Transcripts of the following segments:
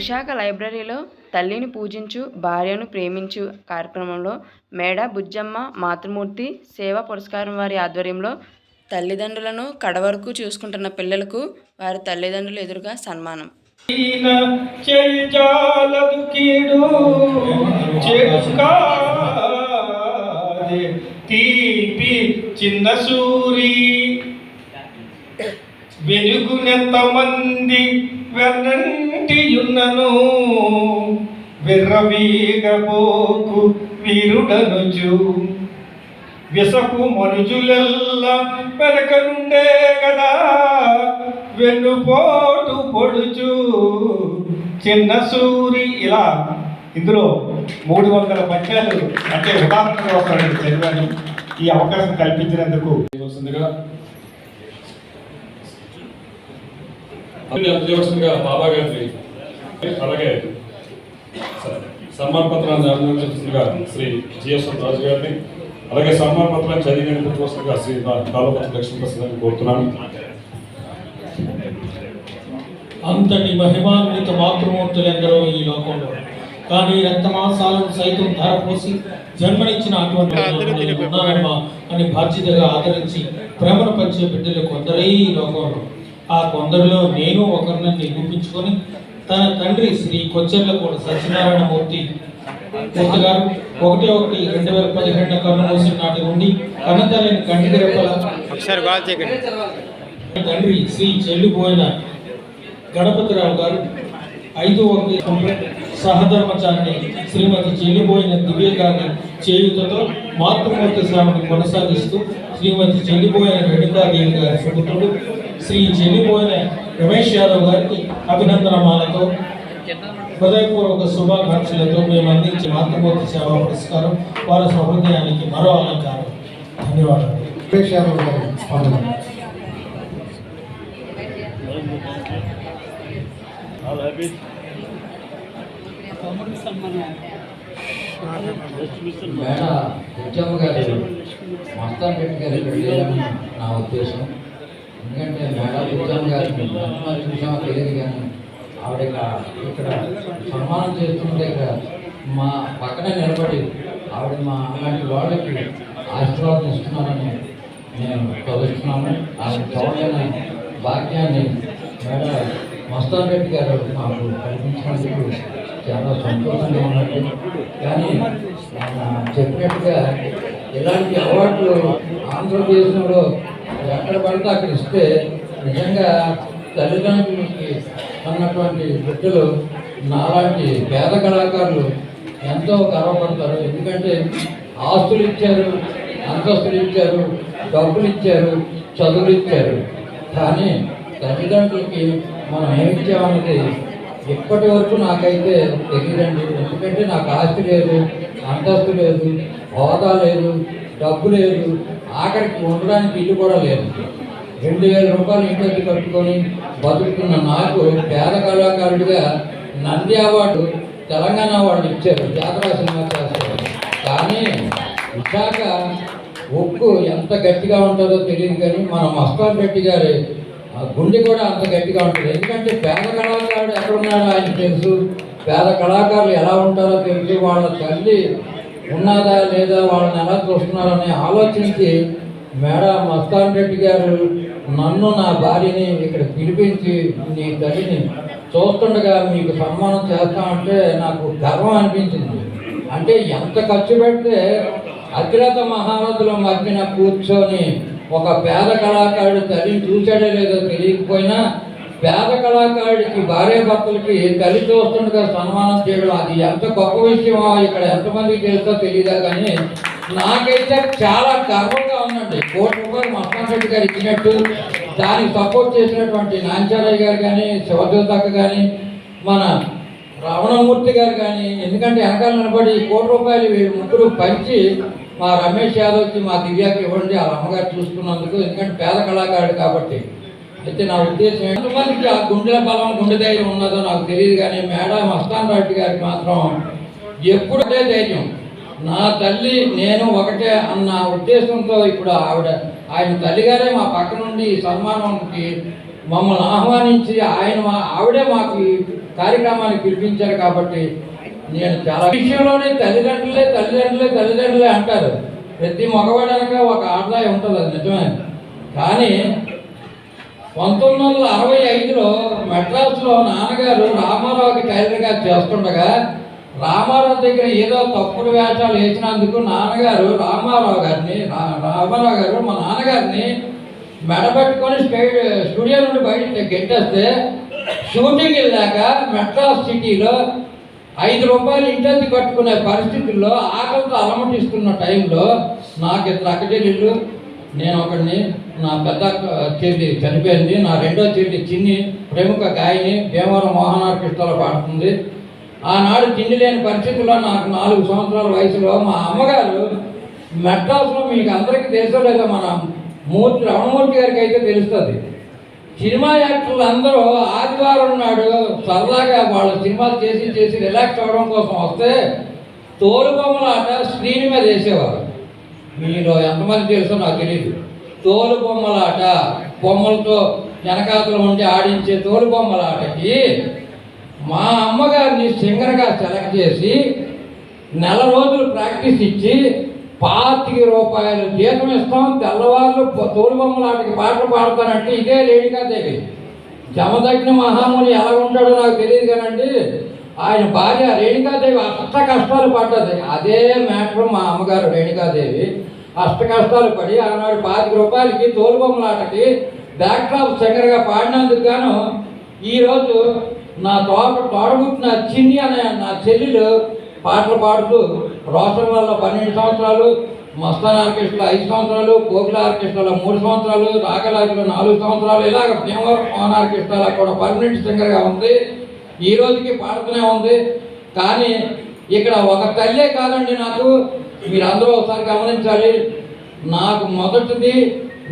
విశాఖ లైబ్రరీలో తల్లిని పూజించు భార్యను ప్రేమించు కార్యక్రమంలో మేడ బుజ్జమ్మ మాతృమూర్తి సేవా పురస్కారం వారి ఆధ్వర్యంలో తల్లిదండ్రులను కడవరకు చూసుకుంటున్న పిల్లలకు వారి తల్లిదండ్రులు ఎదురుగా సన్మానం. తీపి చిన్న సూరి. వెలుగునెంత మంది పుట్టియున్నను విర్రవీగబోకు వీరుడనుచు. విసపు మనుజులెల్లా వెనకనుండే కదా వెన్నుపోటు పొడుచు. చిన్న సూరి ఇలా. ఇందులో మూడు వందల పద్యాలు అంటే ఉదాహరణ కోసం చదివాను ఈ అవకాశం కల్పించినందుకు. వస్తుందిగా అన్ని అందజేయవలసిందిగా బాబా గారిని అలాగే స- సన్మాన పత్రాన్ని అందజేయవలసిందిగా శ్రీ జిఎస్ఎం రాజు గారిని అలాగే సన్మాన పత్రాన్ని చదివి వినిపించవలసిందిగా శ్రీ కాలపతి లక్ష్మీప్రసాద్ గారిని కోరుతున్నాను. అంతటి మహిమాన్విత మాతృమూర్తులెందరో ఈ లోకంలో. కానీ రక్తమాంసాలను సైతం ధారపోసి జన్మనిచ్చిన అటువంటి అని బాధ్యతగా ఆదరించి ప్రేమను పంచే బిడ్డలు కొందరే ఈ లోకంలో. ఆ కొందరిలో నేను ఒకరిని నిరూపించుకొని తన తండ్రి శ్రీ కొచ్చెర్లకోట సత్యనారాయణమూర్తి మూర్తి గారు ఒకటి ఒకటి రెండు వేల పదిహేడు కన్ను మూసిన నాటి నుండి కన్నతల్లిని రెప్పల తండ్రి శ్రీ చెల్లిపోయిన గణపతిరావు గారు ఐదు ఒకటి సహధర్మచారిని శ్రీమతి చెల్లిపోయిన దివ్య గారి చేయుతతో మాతృమూర్తి స్వామిని కొనసాగిస్తూ శ్రీమతి చెల్లిపోయిన రేణుకాదేవి గారి సుపుత్రుడు శ్రీ చెల్లిపోయిన రమేష్ యాదవ్ గారికి అభినందనమాలతో హృదయపూర్వక శుభాకాంక్షలతో మేము అందించే మాతృమూర్తి సేవా పురస్కారం వారి సహృదయానికి మరో అలంకారం. ధన్యవాదాలు. సురేష్ యాదవ్ గారి స్పందన. మేడ ఉద్యమ గారు మస్తాన్ రెడ్డి గారి నా ఉద్దేశం. ఎందుకంటే మేడం ఉద్యమ గారిని మనం చూసామో తెలియదు కానీ ఆవిడ ఇక్కడ సన్మానం చేస్తుంటే ఇక్కడ మా పక్కనే నిలబడి ఆవిడ మా అలాంటి వాళ్ళకి ఆశీర్వాదం ఇస్తున్నారని నేను చదువుతున్నాను ఆవిడ చూడలేని భాగ్యాన్ని మేడ మస్తాన్ రెడ్డి గారు మాకు కల్పించినందుకు చాలా సంతోషంగా ఉన్నట్టు కానీ చెప్పినట్టుగా ఇలాంటి అవార్డులు ఆంధ్రప్రదేశ్లో ఎక్కడ పడితే అక్కడ ఇస్తే నిజంగా తల్లిదండ్రులకి అన్నటువంటి బిడ్డలు నాలాంటి పేద కళాకారులు ఎంతో గర్వపడతారు. ఎందుకంటే ఆస్తులు ఇచ్చారు అంతస్తులు ఇచ్చారు డబ్బులు ఇచ్చారు చదువులు ఇచ్చారు. కానీ తల్లిదండ్రులకి మనం ఏమి ఇచ్చామన్నది ఇప్పటి వరకు నాకైతే తెలియదండి. ఎందుకంటే నాకు ఆస్తి లేదు అంతస్తు లేదు హోదా లేదు డబ్బు లేదు. ఆఖరికి ఉండడానికి ఇల్లు కూడా లేదు. రెండు వేల రూపాయలు ఇంటి కట్టుకొని బతుకుతున్న నాకు పేద కళాకారుడిగా నంది అవార్డు తెలంగాణ వాళ్ళు ఇచ్చారు. జాతర సినిమా చేస్తారు. కానీ విశాఖ ఉక్కు ఎంత గట్టిగా ఉంటుందో తెలియదు కానీ మన మస్తాన్ రెడ్డి గారి ఆ గుండె కూడా అంత గట్టిగా ఉంటుంది. ఎందుకంటే పేద కళాకారుడు ఎక్కడున్నాడో ఆయన తెలుసు. పేద కళాకారులు ఎలా ఉంటారో తెలుసు వాళ్ళ తల్లి ఉన్నదా లేదా వాళ్ళని ఎలా చూస్తున్నారని ఆలోచించి మేడం మస్తాన్ రెడ్డి గారు నన్ను నా భార్యని ఇక్కడ పిలిపించి నీ తల్లిని చూస్తుండగా మీకు సన్మానం చేస్తామంటే నాకు గర్వం అనిపించింది. అంటే ఎంత ఖర్చు పెడితే అగ్రత మహారథుల మధ్యన కూర్చొని ఒక పేద కళాకారుడు తల్లిని చూశాడే లేదో తెలియకపోయినా పేద కళాకారుడికి భార్య భర్తలకి తల్లి చూస్తుండగా సన్మానం చేయడం అది ఎంత గొప్ప విషయమో ఇక్కడ ఎంతమందికి తెలుసో తెలియదా కానీ నాకైతే చాలా గర్వంగా ఉందండి. కోటి రూపాయలు మస్తాన్ రెడ్డి గారు ఇచ్చినట్టు దానికి సపోర్ట్ చేసినటువంటి నాంచారయ్య గారు కానీ శివజ్యోతక్క కానీ మన రమణమూర్తి గారు కానీ ఎందుకంటే వెనకాల నిలబడి కోటి రూపాయలు ముగ్గురు పంచి మా రమేష్ యాదవ్కి మా దివ్యాకి ఇవ్వండి వాళ్ళ అమ్మగారు చూసుకున్నందుకు ఎందుకంటే పేద కళాకారుడు కాబట్టి. అయితే నా ఉద్దేశం ఎంతమందికి ఆ గుండెల బలం గుండె ధైర్యం ఉన్నదో నాకు తెలియదు కానీ మేడం మస్తాన్ రెడ్డి గారికి మాత్రం ఎప్పుడే ధైర్యం. నా తల్లి నేను ఒకటే అన్న ఉద్దేశంతో ఇప్పుడు ఆవిడ ఆయన తల్లిగారే మా పక్క నుండి ఈ సన్మానంకి మమ్మల్ని ఆహ్వానించి ఆయన మా ఆవిడే మాకు ఈ కార్యక్రమానికి పిలిపించారు కాబట్టి నేను చాలా విషయంలోనే తల్లిదండ్రులే తల్లిదండ్రులే తల్లిదండ్రులే అంటారు. ప్రతి మగవాడనక ఒక ఆదాయం ఉంటుంది అది నిజమే. కానీ పంతొమ్మిది వందల అరవై ఐదులో మెడ్రాస్లో నాన్నగారు రామారావుకి టైలర్గా చేస్తుండగా రామారావు దగ్గర ఏదో తప్పుడు వేషాలు వేసినందుకు నాన్నగారు రామారావు గారిని రా- రామారావు గారు మా నాన్నగారిని మెడబెట్టుకొని స్టూడియో నుండి బయట గెట్టేస్తే షూటింగ్ వెళ్ళాక మెడ్రాస్ సిటీలో ఐదు రూపాయలు ఇంటెత్తి కట్టుకునే పరిస్థితుల్లో ఆకలితో అలమటిస్తున్న టైంలో నాకు ఇద్దరు అక్కడే నేను ఒకడిని నా పెద్ద చెల్లి చనిపోయింది. నా రెండో చెల్లి చిన్ని ప్రముఖ గాయని భీమవరం మోహనార్కిష్టలో పాడుతుంది. ఆనాడు తిండి లేని పరిస్థితుల్లో నాకు నాలుగు సంవత్సరాల వయసులో మా అమ్మగారు మెడ్రాస్లో మీకు అందరికీ తెలుసో లేదో మన మూర్తి రమణమూర్తి గారికి అయితే తెలుస్తుంది. సినిమా యాక్టర్లు అందరూ ఆదివారం నాడు సరదాగా వాళ్ళు సినిమాలు చేసి చేసి రిలాక్స్ అవ్వడం కోసం వస్తే తోలుబొమ్మలాట ఆట స్క్రీన్ మీద వేసేవారు. మీరు ఎంతమంది తెలుసో నాకు తెలియదు తోలు బొమ్మలాట బొమ్మలతో వెనకాతలు ఉండి ఆడించే తోలు బొమ్మలాటకి మా అమ్మగారిని సింగర్గా సెలెక్ట్ చేసి నెల రోజులు ప్రాక్టీస్ ఇచ్చి పాతిక రూపాయలు జీతం ఇస్తాం తెల్లవాళ్ళు తోలు బొమ్మలాటకి పాటలు పాడతానంటే ఇదే రేణుకాదేవి జమదగ్ని మహాముని ఎలా ఉంటాడో నాకు తెలియదు కానండి ఆయన భార్య రేణుకాదేవి అష్ట కష్టాలు పడ్డది. అదే మ్యాటర్ మా అమ్మగారు రేణుకాదేవి. అష్ట కష్టాలు పడి ఆనాడు పాతిక రూపాయలకి తోలు ఆటకి బ్యాక్ టాప్ సింగర్గా పాడినందుకు గాను ఈరోజు నా తోట తోడబుట్టిన చిన్ని అనే నా చెల్లెలు పాటలు పాడుతూ రోషన్ వల్ల పన్నెండు సంవత్సరాలు మస్తాన్ ఆర్కెస్ట్రా ఐదు సంవత్సరాలు కోకిల ఆర్కెస్ట్రాలో మూడు సంవత్సరాలు రాగలాగిలో నాలుగు సంవత్సరాలు ఇలాగ భీమవరం మోహన్ ఆర్కెస్ట్రాలో కూడా పర్మనెంట్ సింగర్గా ఉంది. ఈ రోజుకి పాడుతూనే ఉంది. కానీ ఇక్కడ ఒక తల్లే కాదండి నాకు. మీరు అందరూ ఒకసారి గమనించాలి. నాకు మొదటిది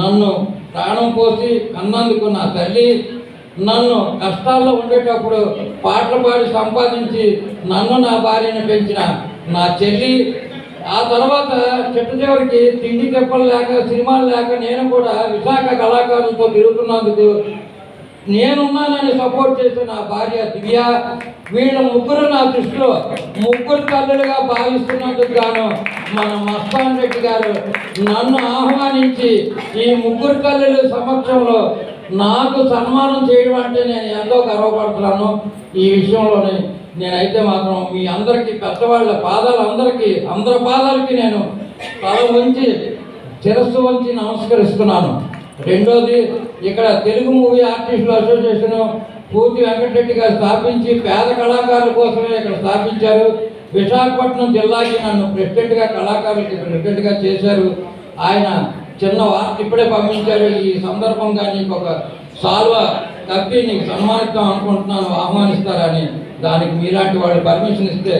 నన్ను ప్రాణం పోసి అన్నందుకు నా తల్లి. నన్ను కష్టాల్లో ఉండేటప్పుడు పాటలు పాడి సంపాదించి నన్ను నా భార్యను పెంచిన నా చెల్లి. ఆ తర్వాత చిట్ట చివరికి తిండి తెప్పలు లేక సినిమాలు లేక నేను కూడా విశాఖ కళాకారులతో తిరుగుతున్నందుకు నేనున్నానని సపోర్ట్ చేసిన నా భార్య దివ్య వీళ్ళ ముగ్గురు నా దృష్టిలో ముగ్గురు తల్లులుగా భావిస్తున్నందుకు గాను మన మస్తాన్ రెడ్డి గారు నన్ను ఆహ్వానించి ఈ ముగ్గురు తల్లుల సమక్షంలో నాకు సన్మానం చేయడం అంటే నేను ఎంతో గర్వపడుతున్నాను. ఈ విషయంలోనే నేనైతే మాత్రం మీ అందరికీ పెద్దవాళ్ళ పాదాలందరికీ అందరి పాదాలకి నేను తల వంచి శిరస్సు వంచి నమస్కరిస్తున్నాను. రెండోది ఇక్కడ తెలుగు మూవీ ఆర్టిస్టుల అసోసియేషన్ పూర్తి వెంకటరెడ్డి గారు స్థాపించి పేద కళాకారుల కోసమే ఇక్కడ స్థాపించారు. విశాఖపట్నం జిల్లాకి నన్ను ప్రెసిడెంట్గా కళాకారులకి ప్రెసిడెంట్గా చేశారు. ఆయన చిన్న వార్త ఇప్పుడే పంపించారు. ఈ సందర్భంగా నీకు ఒక సాల్వ కప్పి నీకు సన్మానిస్తాం అనుకుంటున్నాను ఆహ్వానిస్తారని దానికి మీలాంటి వాళ్ళు పర్మిషన్ ఇస్తే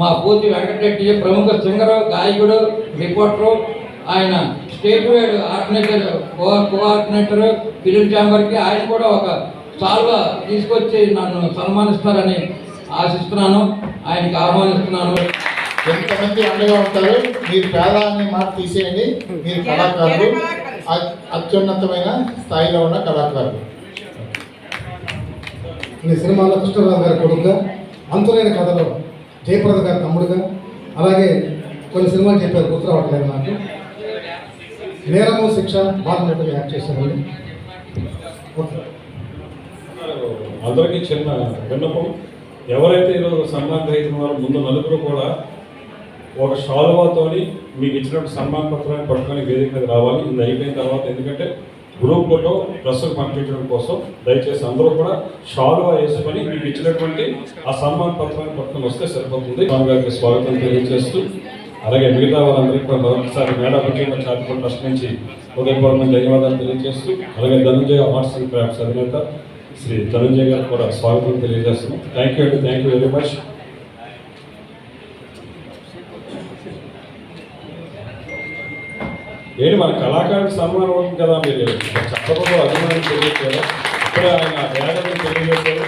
మా పూర్తి వెంకటరెడ్డి ప్రముఖ సింగరు గాయకుడు రిపోర్టరు ఆయన state wide organiser co coordinator film ఛాంబర్కి ఆయన కూడా ఒక సాల్వ తీసుకొచ్చి నన్ను సన్మానిస్తారని ఆశిస్తున్నాను. ఆయనకి ఆహ్వానిస్తున్నాను. ఎంతమంది అండగా ఉంటారు? మీరు పేద అనే మాట తీసేయండి. మీరు కళాకారులు. అత్యున్నతమైన స్థాయిలో ఉన్న కళాకారులు. ఈ సినిమాలో కృష్ణరాజు గారి కొడుకుగా అంతులేని కథలో జయప్రద గారి తమ్ముడుగా అలాగే కొన్ని సినిమాలు చెప్పారు గుర్తు రావట్లేదు నాకు. నేరము శిక్ష బాధ్యతలు యాక్ట్ చేశారండి. అందరికీ చిన్న విన్నపం. ఎవరైతే ఈరోజు సన్మానం గ్రహిస్తున్నారో ముందు నలుగురు కూడా ఒక షాలువాతోని మీకు ఇచ్చినటువంటి సన్మాన పత్రాన్ని పట్టుకొని వేదిక మీద రావాలి. ఇది అయిపోయిన తర్వాత ఎందుకంటే గ్రూప్ ఫోటో డ్రెస్సులు పంపించడం కోసం దయచేసి అందరూ కూడా షాలువా వేసుకొని మీకు ఇచ్చినటువంటి ఆ సన్మాన పత్రాన్ని పట్టుకొని వస్తే సరిపోతుంది. స్వామి గారికి స్వాగతం తెలియజేస్తూ అలాగే మిగతా వారందరికీ కూడా మరొకసారి మేడా పట్టిన చారిటబుల్ ట్రస్ట్ నుంచి ఉదయపూర్వక ధన్యవాదాలు తెలియజేస్తూ అలాగే ధనంజయ ఆర్ట్స్ అండ్ క్రాఫ్ట్స్ అధినేత శ్రీ ధనంజయ్ గారికి కూడా స్వాగతం తెలియజేస్తున్నాం. థ్యాంక్ యూ అండి థ్యాంక్ యూ వెరీ మచ్ ఏంటి మన కళాకారుడికి సన్మానం అవుతుంది కదా మీరు? చెప్పకుండా అభిమానం తెలియజేయాలి ఇప్పుడే ఆయన వేదం తెలియజేశారు.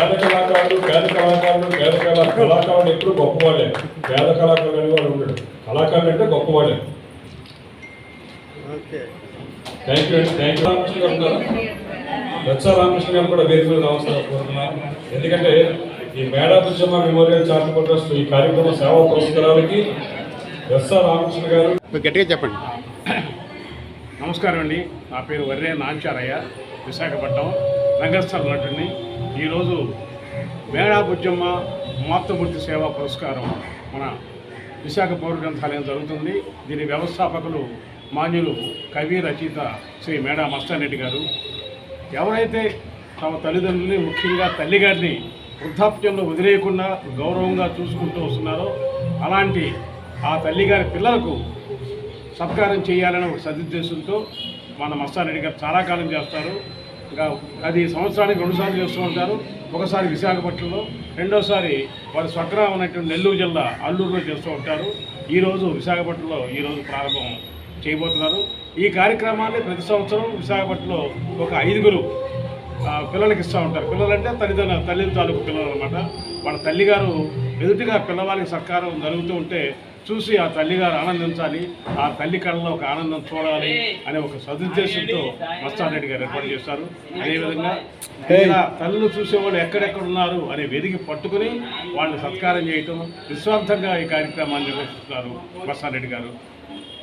పేద కళాకారుడు పేద కళాకారుడు పేద కళా కళాకారుడు ఎప్పుడు గొప్పవాడే పేద కళాకారుడు అనేవాడు ఉండడు. కళాకారుడు అంటే గొప్పవాడే థ్యాంక్ యూ అండి థ్యాంక్ యూ రచ్చ రామకృష్ణ గారు కూడా వేదిక మీద రావాల్సిన కోరుతున్నాను ఎందుకంటే ఈ Meda Bujjamma memorial charitable trust ఈ కార్యక్రమ సేవా పురస్కారాలకి ఎస్ఆర్ రామకృష్ణ గారు. గట్టిగా చెప్పండి. నమస్కారం అండి. నా పేరు వర్రే నాంచారయ్య విశాఖపట్నం రంగస్థల నటుడిని ఈరోజు మేడా బుజ్జమ్మ మాతృమూర్తి సేవా పురస్కారం మన విశాఖ పౌర గ్రంథాలయం జరుగుతుంది. దీని వ్యవస్థాపకులు మాన్యులు కవి రచయిత శ్రీ మేడా మస్తారెడ్డి గారు. ఎవరైతే తమ తల్లిదండ్రులని ముఖ్యంగా తల్లిగారిని వృద్ధాప్యంలో వదిలేయకుండా గౌరవంగా చూసుకుంటూ వస్తున్నారో అలాంటి ఆ తల్లిగారి పిల్లలకు సత్కారం చేయాలని ఒక సదుద్దేశంతో మన మస్తారెడ్డి గారు చాలా కాలం చేస్తారు. ఇంకా అది సంవత్సరానికి రెండుసార్లు చేస్తూ ఉంటారు. ఒకసారి విశాఖపట్నంలో రెండోసారి వారి స్వగ్రామం అనేటువంటి నెల్లూరు జిల్లా అల్లూరులో చేస్తూ ఉంటారు. ఈరోజు విశాఖపట్నంలో ఈరోజు ప్రారంభం చేయబోతున్నారు. ఈ కార్యక్రమాన్ని ప్రతి సంవత్సరం విశాఖపట్నంలో ఒక ఐదుగురు పిల్లలకి ఇస్తూ ఉంటారు. పిల్లలంటే తల్లిదండ్రుల తల్లి తాలూకు పిల్లలు అనమాట వాళ్ళ తల్లిగారు ఎదుటిగా పిల్లవాళ్ళకి సత్కారం జరుగుతూ ఉంటే చూసి ఆ తల్లిగారు ఆనందించాలి ఆ తల్లి కళ్ళలో ఒక ఆనందం చూడాలి అనే ఒక సదుద్దేశంతో మస్తాన్ రెడ్డి గారు ఏర్పాటు చేస్తారు అదేవిధంగా ఇలా తల్లులు చూసేవాళ్ళు ఎక్కడెక్కడ ఉన్నారు అనే వెదికి పట్టుకుని వాళ్ళని సత్కారం చేయటం నిస్వార్థంగా ఈ కార్యక్రమాన్ని నిర్వహిస్తున్నారు మస్తాన్ రెడ్డి గారు.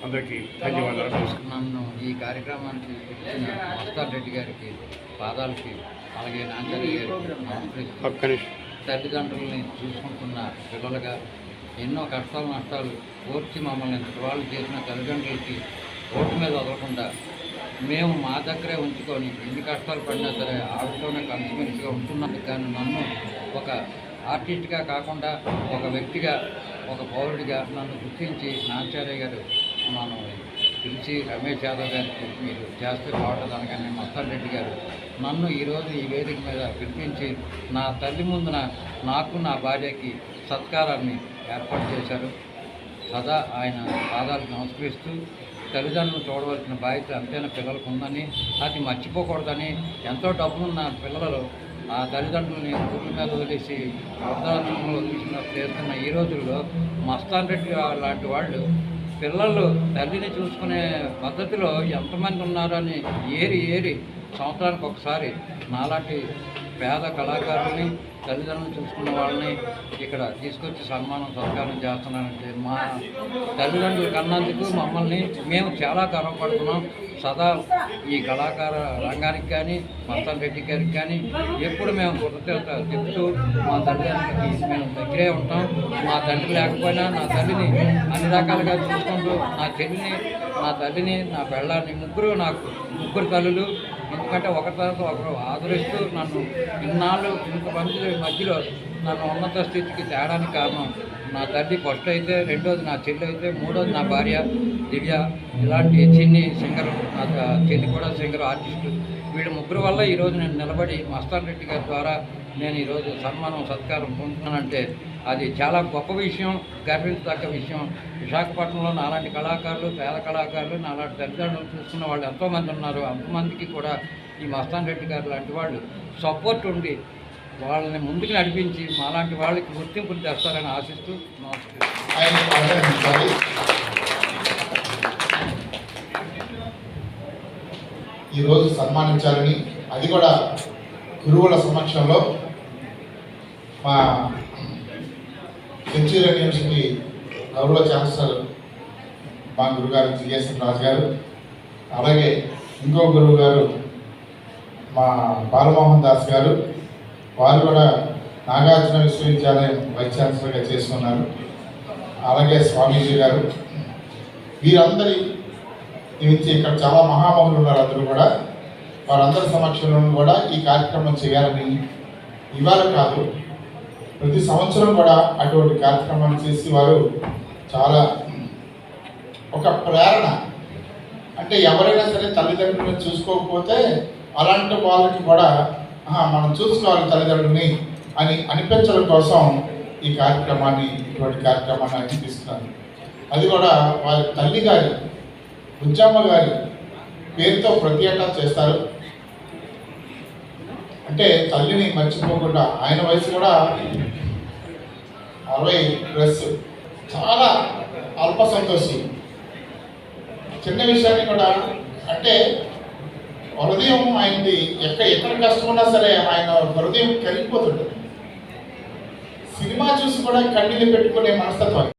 అందరికీ ధన్యవాదాలు. నన్ను ఈ కార్యక్రమానికి ఇచ్చిన మస్తాన్ రెడ్డి గారికి పాదాలకి అలాగే నాంచారి గారికి తల్లిదండ్రుల్ని చూసుకుంటున్న పిల్లలుగా ఎన్నో కష్టాలు నష్టాలు ఓర్చి మమ్మల్ని ఇంతటి వాళ్ళు చేసిన తల్లిదండ్రులకి ఓటు మీద వదలకుండా మేము మా దగ్గరే ఉంచుకొని ఎన్ని కష్టాలు పడినా సరే ఆవిడతోనే కలిసిమెలిసిగా ఉంటున్నందుకు కానీ నన్ను ఒక ఆర్టిస్ట్గా కాకుండా ఒక వ్యక్తిగా ఒక పౌరుడిగా నన్ను గుర్తించి నాచార్య గారు మనం పిలిచి రమేష్ యాదవ్ గారికి మీరు చేస్తే బాగుంటుంది అనగానే మస్తాన్ రెడ్డి గారు నన్ను ఈరోజు ఈ వేదిక మీద పిలిపించి నా తల్లి ముందున నాకు నా భార్యకి సత్కారాన్ని ఏర్పాటు చేశారు. సదా ఆయన పాదాలకు నమస్కరిస్తూ తల్లిదండ్రులు చూడవలసిన బాధ్యత అంతైనా పిల్లలకు ఉందని అది మర్చిపోకూడదని ఎంతో డబ్బులున్న పిల్లలు ఆ తల్లిదండ్రులని ఊరి మీద వదిలేసి వృద్ధాశ్రమంలో వదిలేసిన చేస్తున్న ఈ రోజుల్లో మస్తాన్ రెడ్డి లాంటి వాళ్ళు పిల్లలు తల్లిని చూసుకునే పద్ధతిలో ఎంతమంది ఉన్నారని ఏరి ఏరి సంవత్సరానికి ఒకసారి నాలాంటి పేద కళాకారుల్ని తల్లిదండ్రులు చూసుకున్న వాళ్ళని ఇక్కడ తీసుకొచ్చి సన్మానం సత్కారం చేస్తున్నానంటే మా తల్లిదండ్రులు కన్నందుకు మమ్మల్ని మేము చాలా గర్వపడుతున్నాం. సదా ఈ కళాకార రంగానికి కానీ మత్తం రెడ్డి గారికి కానీ ఎప్పుడు మేము కృతజ్ఞత చెప్తూ మా తల్లిదండ్రులకి మేము దగ్గరే ఉంటాం. మా తండ్రి లేకపోయినా నా తల్లిని అన్ని రకాలుగా చూసుకుంటూ నా చెల్లిని నా తల్లిని నా పెళ్ళాన్ని ముగ్గురు నాకు ముగ్గురు తల్లులు ఎందుకంటే ఒకరి తర్వాత ఒకరు ఆదరిస్తూ నన్ను ఇన్నాళ్ళు ఇంతమంది మధ్యలో నన్ను ఉన్నత స్థితికి తేడానికి కారణం నా తల్లి ఫస్ట్ అయితే రెండోది నా చెల్లి అయితే మూడోది నా భార్య దివ్య. ఇలాంటి చిన్ని సింగర్ నా చెల్లి కూడా సింగర్ ఆర్టిస్టు వీళ్ళ ముగ్గురు వల్ల ఈరోజు నేను నిలబడి మస్తాన్ రెడ్డి గారి ద్వారా నేను ఈరోజు సన్మానం సత్కారం పొందుతానంటే అది చాలా గొప్ప విషయం గర్వించదగ్గ విషయం. విశాఖపట్నంలో నాలాంటి కళాకారులు పేద కళాకారులు నాలాంటి తల్లిదండ్రులు చూసుకున్న వాళ్ళు ఎంతోమంది ఉన్నారు. అంతమందికి కూడా ఈ మస్తాన్ రెడ్డి గారు లాంటి వాళ్ళు సపోర్ట్ ఉండి వాళ్ళని ముందుకు నడిపించి మాలాంటి వాళ్ళకి గుర్తింపులు తెస్తారని ఆశిస్తూ నమస్కారం. ఈరోజు సన్మానించాలని అది కూడా గురువుల సమక్షంలో మా సెంచురియన్ యూనివర్సిటీ గౌరవ ఛాన్సలర్ మా గురుగారు జిఎస్ఎన్ రాజు గారు అలాగే ఇంకో గురువు గారు మా బాలమోహన్ దాస్ గారు వారు కూడా నాగార్జున విశ్వవిద్యాలయం వైస్ ఛాన్సలర్గా చేసుకున్నారు. అలాగే స్వామీజీ గారు. వీరందరి నుంచి ఇక్కడ చాలా మహామహులు ఉన్నారు అందరూ కూడా. వారందరి సమక్షంలో కూడా ఈ కార్యక్రమం చేయాలని ఇవాళ కాదు ప్రతి సంవత్సరం కూడా అటువంటి కార్యక్రమాలు చేసి వారు చాలా ఒక ప్రేరణ. అంటే ఎవరైనా సరే తల్లిదండ్రులను చూసుకోకపోతే అలాంటి వాళ్ళకి కూడా మనం చూసుకోవాలి తల్లిదండ్రులని అని అనిపించడం కోసం ఈ కార్యక్రమాన్ని ఇటువంటి కార్యక్రమాన్ని అనిపిస్తున్నారు అది కూడా వారి తల్లి గారి ఉజ్జమ్మ గారి పేరుతో ప్రతి ఏటా చేస్తారు. అంటే తల్లిని మర్చిపోకుండా ఆయన వయసు కూడా అరవై ప్లస్. చాలా అల్ప సంతోషి. చిన్న విషయాన్ని కూడా అంటే హృదయం ఆయనది ఎక్కడ ఎక్కడ కష్టం ఉన్నా సరే ఆయన హృదయం కరిగిపోతుంటుంది సినిమా చూసి కూడా కన్నీళ్ళు పెట్టుకునే మనస్తత్వం